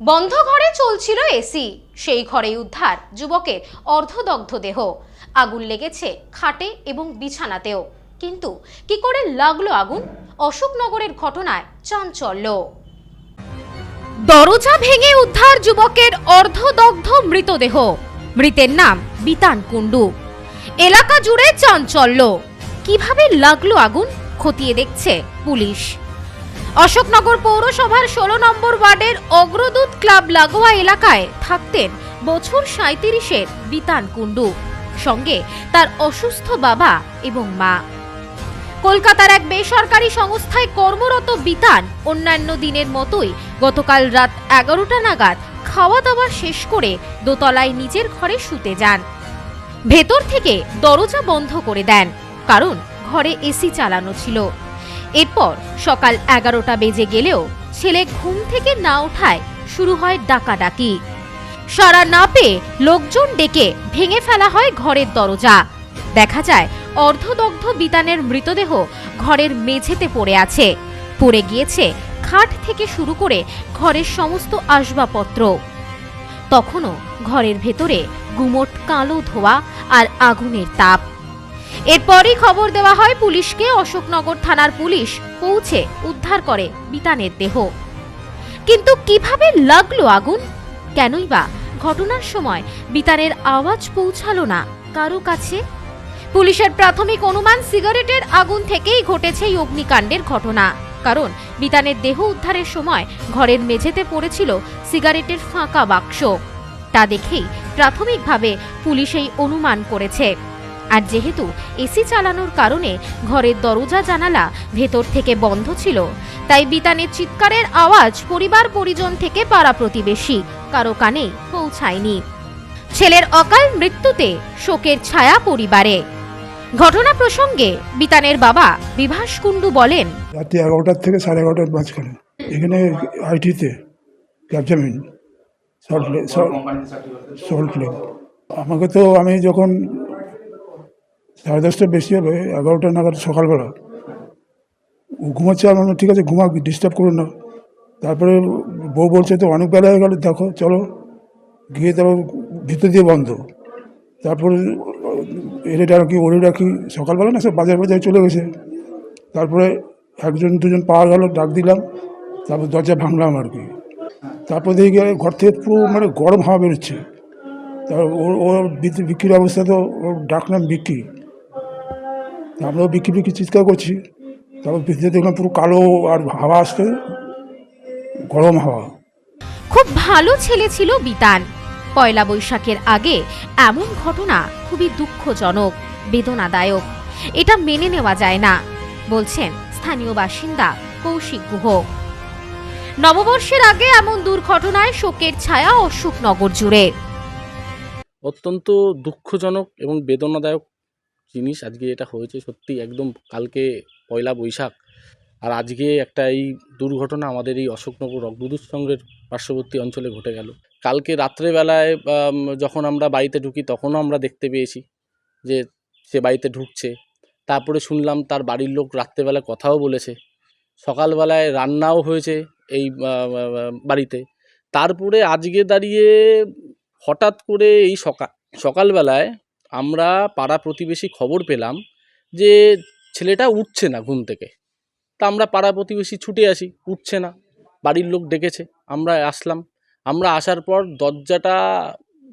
বন্ধ ঘরে চলছিল এসি। সেই ঘরেই উদ্ধার যুবকের অর্ধদগ্ধ দেহ। আগুন লেগেছে খাটে এবং বিছানাতেও। কিন্তু কি করে লাগল আগুন? অশোকনগরের ঘটনায় চাঞ্চল্য। দরজা ভেঙে উদ্ধার যুবকের অর্ধদগ্ধ মৃতদেহ। মৃতের নাম বিতান কুণ্ডু। এলাকা জুড়ে চাঞ্চল্য। কীভাবে লাগল আগুন? খতিয়ে দেখছে পুলিশ। অশোকনগর পৌরসভার ষোলো নম্বর ওয়ার্ডের অগ্রদূত ক্লাব লাগোয়া এলাকায় থাকতেন বছর সাঁত্রিশের বিতান কুণ্ডু। সঙ্গে তার অসুস্থ বাবা এবং মা। কলকাতার এক বেসরকারি সংস্থায় কর্মরত বিতান অন্যান্য দিনের মতোই গতকাল রাত এগারোটা নাগাদ খাওয়া দাওয়া শেষ করে দোতলায় নিজের ঘরে শুতে যান। ভেতর থেকে দরজা বন্ধ করে দেন, কারণ ঘরে এসি চালানো ছিল। এরপর সকাল এগারোটা বেজে গেলেও ছেলে ঘুম থেকে না ওঠায় শুরু হয় ডাকাডাকি। সারা না পেয়ে লোকজন ডেকে ভেঙে ফেলা হয় ঘরের দরজা। দেখা যায় অর্ধদগ্ধ বিতানের মৃতদেহ ঘরের মেঝেতে পড়ে আছে। পড়ে গিয়েছে খাট থেকে শুরু করে ঘরের সমস্ত আসবাবপত্র। তখনও ঘরের ভেতরে গুমোট কালো ধোয়া আর আগুনের তাপ। এরপরই খবর দেওয়া হয় পুলিশকে অশোকনগর থানার পুলিশ পৌঁছে উদ্ধার করে বিতানের দেহ। কিন্তু কীভাবে লাগল আগুন? কেনই বা? ঘটনার সময় বিতানের আওয়াজ পৌঁছালো না কারও কাছে। পুলিশের প্রাথমিক অনুমান সিগারেটের আগুন থেকেই ঘটেছে এই অগ্নিকাণ্ডের ঘটনা। কারণ বিতানের দেহ উদ্ধারের সময় ঘরের মেঝেতে পড়েছিল সিগারেটের ফাঁকা বাক্স। তা দেখেই প্রাথমিকভাবে পুলিশ এই অনুমান করেছে। আর যেহেতু এসি চালানোর কারণে ঘরের দরজা, জানালা ভেতর থেকে বন্ধ ছিল, তাই বিতানের চিৎকারের আওয়াজ পরিবার পরিজন থেকে পাড়া প্রতিবেশী কারও কানে পৌঁছায়নি। ছেলের অকাল মৃত্যুতে শোকের ছায়া পরিবারে। ঘটনা প্রসঙ্গে বিতানের বাবা বিভাস কুণ্ডু বলেন রাত্রি এগারোটার থেকে সাড়ে এগারোটার মাঝখানে, এখানে আইটিতে সল্ট সল্ট আমাকে তো আমি যখন সাড়ে দশটা বেশি হবে এগারোটা নাগাদ সকালবেলা। ঘুমাচ্ছে আমি বললাম, ঠিক আছে ঘুমা ডিস্টার্ব করুন না। তারপরে বউ বলছে তো অনেক বেলা হয়ে গেল দেখো চলো। গিয়ে তারপর ভিতর দিয়ে বন্ধ। তারপরে এরে ডাকি ওরে রাখি সকালবেলা না সব বাজার বাজারে চলে গেছে। তারপরে একজন দুজন পাওয়া গেল ডাক দিলাম। তারপর দরজা ভাঙলাম আর কি। তারপর দেখি ঘর থেকে পুরো মানে গরম হাওয়া বেরোচ্ছে। তারপর ওর ওর বিক্রির অবস্থা তো ওর ডাকলাম বিক্রি। আমরাও বিক্রি বিক্রি চিৎকার করছি। তারপর ভিতরে দেখলাম পুরো কালো আর হাওয়া আসতে গরম হাওয়া। খুব ভালো ছেলে ছিল বিতান। পয়লা বৈশাখের আগে এমন ঘটনা খুবই দুঃখজনক বেদনাদায়ক। এটা মেনে নেওয়া যায় না বলছেন স্থানীয় বাসিন্দা কৌশিক গুহ। নববর্ষের আগে এমন দুর্ঘটনায় শোকের ছায়া অশোকনগর জুড়ে। অত্যন্ত দুঃখজনক এবং বেদনাদায়ক জিনিস আজকে এটা হয়েছে সত্যি একদম কালকে পয়লা বৈশাখ। আর আজকে একটা এই দুর্ঘটনা আমাদের এই অশোকনগর অগ্রদূত সংঘের পার্শ্ববর্তী অঞ্চলে ঘটে গেল। কালকে রাত্রেবেলায় যখন আমরা বাড়িতে ঢুকি তখনও আমরা দেখতে পেয়েছি যে সে বাড়িতে ঢুকছে। তারপরে শুনলাম তার বাড়ির লোক রাত্রেবেলা কথাও বলেছে। সকালবেলায় রান্নাও হয়েছে এই বাড়িতে। তারপরে আজকে দাঁড়িয়ে হঠাৎ করে এই সকাল সকালবেলায় আমরা পাড়া প্রতিবেশী খবর পেলাম যে ছেলেটা উঠছে না ঘুম থেকে। তা আমরা পাড়া প্রতিবেশী ছুটে আসি, উঠছে না। বাড়ির লোক ডেকেছে, আমরা আসলাম। আমরা আসার পর দরজাটা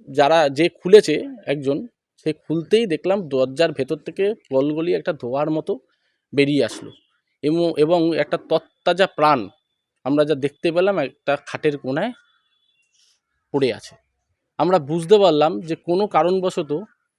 যারা, যে খুলেছে একজন, সে খুলতেই দেখলাম দরজার ভেতর থেকে গলগলি একটা ধোয়ার মতো বেরিয়ে আসলো। এবং এবং একটা তত্তাজা প্রাণ আমরা যা দেখতে পেলাম একটা খাটের কোনায় পড়ে আছে। আমরা বুঝতে পারলাম যে কোনো কারণবশত